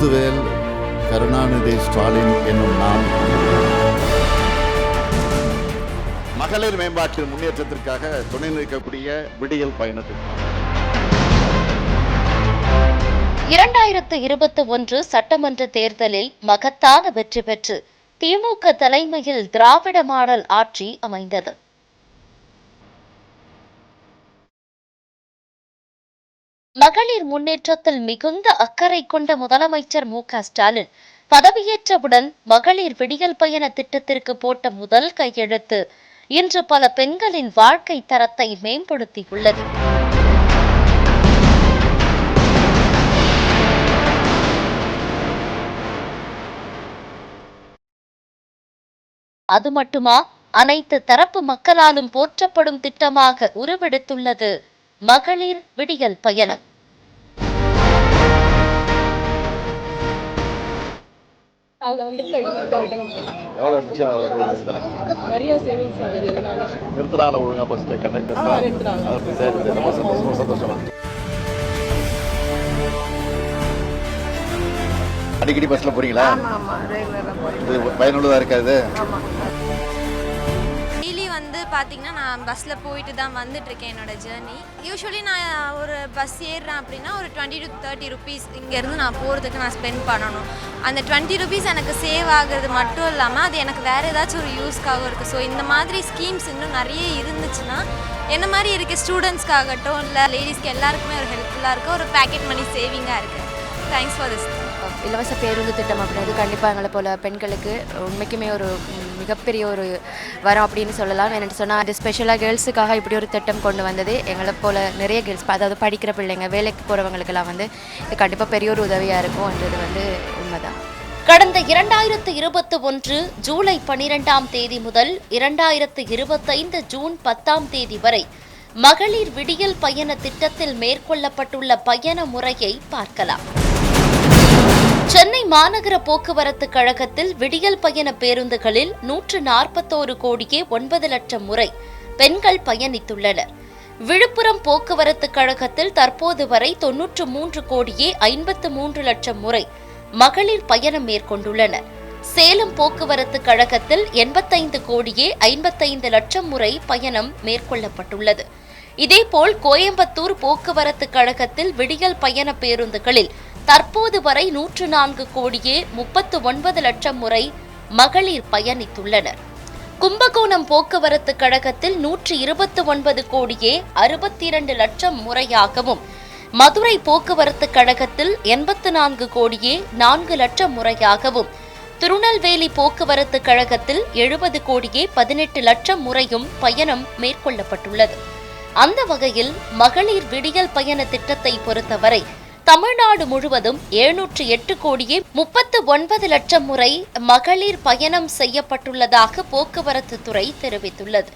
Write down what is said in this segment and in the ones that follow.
முத்துவேல் கருணாநிதி ஸ்டாலின் என்னும் நான் மகளிர் மேம்பாட்டின் முன்னேற்றத்திற்காக துணை நிற்கக்கூடிய விடியல் பயணத்திற்கு. இரண்டாயிரத்து இருபத்தி ஒன்று சட்டமன்ற தேர்தலில் மகத்தான வெற்றி பெற்று திமுக தலைமையில் திராவிட மாடல் ஆட்சி அமைந்தது. மகளிர் முன்னேற்றத்தில் மிகுந்த அக்கறை கொண்ட முதலமைச்சர் மு க ஸ்டாலின் பதவியேற்றவுடன் மகளிர் விடியல் பயண திட்டத்திற்கு போட்ட முதல் கையெழுத்து. இன்று பல பெண்களின் வாழ்க்கை தரத்தை மேம்படுத்தியுள்ளது. அது மட்டுமா? அனைத்து தரப்பு மக்களாலும் போற்றப்படும் திட்டமாக உருவெடுத்துள்ளது மகளிர் விடியல் பயணம். அதில் வந்து எவ்வளோ நிமிஷம் நிறைய சேவிங்ஸ் ஆகுது இதனால நிறுத்தினால ஒழுங்கா பஸ் கண்டக்டர் ஆ, நிறுத்துறாங்க. அது சரி சரி ரொம்ப சந்தோஷம் சந்தோஷமா. அடிக்கடி பஸ்ல போறீங்களா? ஆமாம் ரெகுலராக போகிறேன் இது பயனுள்ளதா இருக்காது பார்த்தீங்கன்னா நான் பஸ்ஸில் போயிட்டு தான் வந்துட்டுருக்கேன் என்னோடய ஜேர்னி யூஸ்வலி நான் ஒரு பஸ் ஏறுறேன் அப்படின்னா ஒரு டுவெண்ட்டி டு தேர்ட்டி ருபீஸ் இங்கேருந்து நான் போகிறதுக்கு நான் ஸ்பெண்ட் பண்ணணும். அந்த டுவெண்ட்டி ருபீஸ் எனக்கு சேவ் ஆகுறது மட்டும் இல்லாமல் அது எனக்கு வேறு ஏதாச்சும் ஒரு யூஸ்க்காகவும் இருக்குது ஸோ இந்த மாதிரி ஸ்கீம்ஸ் இன்னும் நிறைய இருந்துச்சுன்னா என்ன மாதிரி இருக்க? ஸ்டூடெண்ட்ஸ்க்காகட்டும் இல்லை லேடிஸ்க்கு எல்லாருக்குமே ஒரு ஹெல்ப்ஃபுல்லாக இருக்குது ஒரு பேக்கெட் மணி சேவிங்காக இருக்குது தேங்க்ஸ் ஃபார் திஸ் இலவச பேருந்து திட்டம் அப்படின்றது கண்டிப்பாக எங்களை போல பெண்களுக்கு உண்மைக்குமே ஒரு மிகப்பெரிய ஒரு வரம் அப்படின்னு சொல்லலாம். என்னென்னு சொன்னால் அது ஸ்பெஷலாக கேர்ள்ஸுக்காக இப்படி ஒரு திட்டம் கொண்டு வந்தது. எங்களை போல நிறைய கேர்ள்ஸ் அதாவது படிக்கிற பிள்ளைங்க வேலைக்கு போகிறவங்களுக்கெல்லாம் வந்து இது கண்டிப்பாக பெரிய ஒரு உதவியாக இருக்கும்ன்றது வந்து உண்மைதான். கடந்த இரண்டாயிரத்து இருபத்தி ஒன்று ஜூலை பனிரெண்டாம் தேதி முதல் இரண்டாயிரத்து இருபத்தைந்து ஜூன் பத்தாம் தேதி வரை மகளிர் விடியல் பயண திட்டத்தில் மேற்கொள்ளப்பட்டுள்ள பயண முறையை பார்க்கலாம். சென்னை மாநகர போக்குவரத்து கழகத்தில் விடியல் பயண பேருந்துகளில் நூற்று நாற்பத்தோரு கோடியே ஒன்பது லட்சம் முறை பெண்கள் பயணித்துள்ளனர். விழுப்புரம் போக்குவரத்து கழகத்தில் தற்போது வரை தொன்னூற்று மூன்று கோடியே ஐம்பத்து மூன்று லட்சம் முறை மகளிர் பயணம் மேற்கொண்டுள்ளனர். சேலம் போக்குவரத்து கழகத்தில் எண்பத்தைந்து கோடியே ஐம்பத்தைந்து லட்சம் முறை பயணம் மேற்கொள்ளப்பட்டுள்ளது. இதேபோல் கோயம்புத்தூர் போக்குவரத்து கழகத்தில் விடியல் பயண பேருந்துகளில் தற்போது வரை நூற்று நான்கு கோடியே முப்பத்து ஒன்பது லட்சம் முறை மகளிர் பயணித்துள்ளனர். கும்பகோணம் போக்குவரத்து கழகத்தில் நூற்றி இருபத்து ஒன்பது கோடியே அறுபத்தி இரண்டு லட்சம் முறையாகவும் மதுரை போக்குவரத்து கழகத்தில் எண்பத்து நான்கு கோடியே நான்கு லட்சம் முறையாகவும் திருநெல்வேலி போக்குவரத்து கழகத்தில் எழுபது கோடியே பதினெட்டு லட்சம் முறையும் பயணம் மேற்கொள்ளப்பட்டுள்ளது. அந்த வகையில் மகளிர் விடியல் பயண திட்டத்தை பொறுத்தவரை தமிழ்நாடு முழுவதும் எழுநூற்று எட்டு கோடியே முப்பத்து ஒன்பது லட்சம் முறை மகளிர் பயணம் செய்யப்பட்டுள்ளதாக போக்குவரத்து துறை தெரிவித்துள்ளது.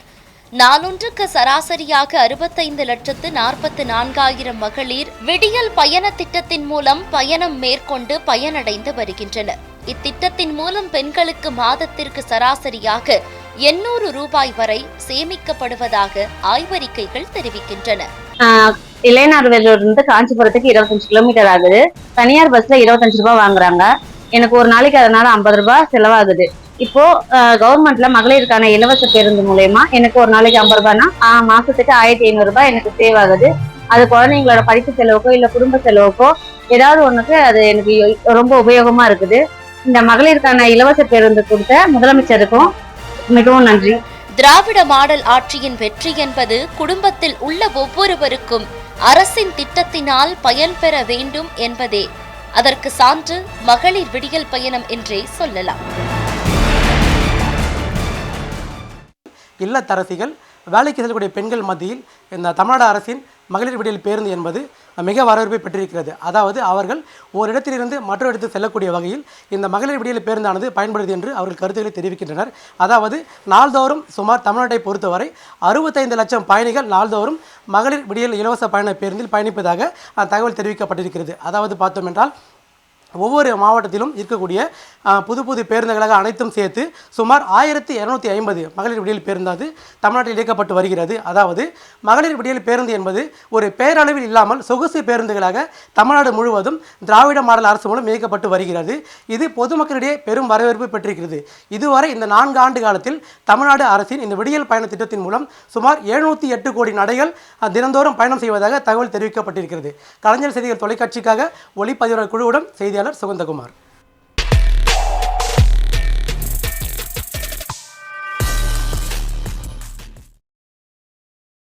நாளொன்றுக்கு சராசரியாக அறுபத்தைந்து லட்சத்து நாற்பத்து நான்காயிரம் மகளிர் விடியல் பயண திட்டத்தின் மூலம் பயணம் மேற்கொண்டு பயனடைந்து வருகின்றனர். இத்திட்டத்தின் மூலம் பெண்களுக்கு மாதத்திற்கு சராசரியாக எண்ணூறு ரூபாய் வரை சேமிக்கப்படுவதாக ஆய்வறிக்கைகள் தெரிவிக்கின்றன. இளையநாடுவேலூர்ல இருந்து காஞ்சிபுரத்துக்கு இருபத்தஞ்சு கிலோமீட்டர் ஆகுது. தனியார் பஸ்ல இருபத்தஞ்சு ரூபாய் வாங்குறாங்க. எனக்கு ஒரு நாளைக்கு அதனால ஐம்பது ரூபாய் செலவாகுது. இப்போ கவர்மெண்ட்ல மகளிருக்கான இலவச பேருந்து மூலயமா எனக்கு ஒரு நாளைக்கு ஐம்பது ரூபாய்னா மாசத்துக்கு ஆயிரத்தி ஐநூறு ரூபாய் எனக்கு சேவ் ஆகுது. அது குழந்தைங்களோட படிப்பு செலவுக்கோ இல்ல குடும்ப செலவுக்கோ ஏதாவது ஒண்ணுக்கு அது எனக்கு யோ- ரொம்ப உபயோகமா இருக்குது. இந்த மகளிருக்கான இலவச பேருந்து கொடுத்த முதலமைச்சருக்கும் மிகவும் நன்றி. திராவிட மாடல் ஆட்சியின் வெற்றி என்பது குடும்பத்தில் உள்ள ஒவ்வொருவருக்கும் அரசின் திட்டத்தினால் பயன் பெற வேண்டும் என்பதே. அதற்கு சான்று மகளிர் விடியல் பயணம் என்றே சொல்லலாம். இல்லத்தரசிகள் வேலைக்கு செல்லக்கூடிய பெண்கள் மத்தியில் இந்த தமிழ்நாடு அரசின் மகளிர் விடியல் பேருந்து என்பது மிக வரவேற்பை பெற்றிருக்கிறது. அதாவது அவர்கள் ஒரு இடத்திலிருந்து மற்றொரு இடத்துக்கு செல்லக்கூடிய வகையில் இந்த மகளிர் விடியல் பேருந்தானது பயன்படுது என்று அவர்கள் கருத்துக்களை தெரிவிக்கின்றனர். அதாவது நாள்தோறும் சுமார் தமிழ்நாட்டை பொறுத்தவரை அறுபத்தைந்து லட்சம் பயணிகள் நாள்தோறும் மகளிர் விடியல் இலவச பயண பேருந்தில் பயணிப்பதாக தகவல் தெரிவிக்கப்பட்டிருக்கிறது. அதாவது பார்த்தோம் என்றால் ஒவ்வொரு மாவட்டத்திலும் இருக்கக்கூடிய புது புது பேருந்துகளாக அனைத்தும் சேர்த்து சுமார் ஆயிரத்தி இரநூத்தி ஐம்பது மகளிர் விடியல் பேருந்தாது தமிழ்நாட்டில் இயக்கப்பட்டு வருகிறது. அதாவது மகளிர் விடியல் பேருந்து என்பது ஒரு பேரளவில் இல்லாமல் சொகுசு பேருந்துகளாக தமிழ்நாடு முழுவதும் திராவிட மாடல் அரசு மூலம் இயக்கப்பட்டு வருகிறது. இது பொதுமக்களிடையே பெரும் வரவேற்பு பெற்றிருக்கிறது. இதுவரை இந்த நான்கு ஆண்டு காலத்தில் தமிழ்நாடு அரசின் இந்த விடியல் பயண திட்டத்தின் மூலம் சுமார் எழுநூற்றி எட்டு கோடி நடைகள் தினந்தோறும் பயணம் செய்வதாக தகவல் தெரிவிக்கப்பட்டிருக்கிறது. கலைஞர் செய்திகள் தொலைக்காட்சிக்காக ஒளிப்பதிவாளர் குழுவுடன் செய்தியாளர் డైరెక్టర్ డైలర్ సుగంధకుమార్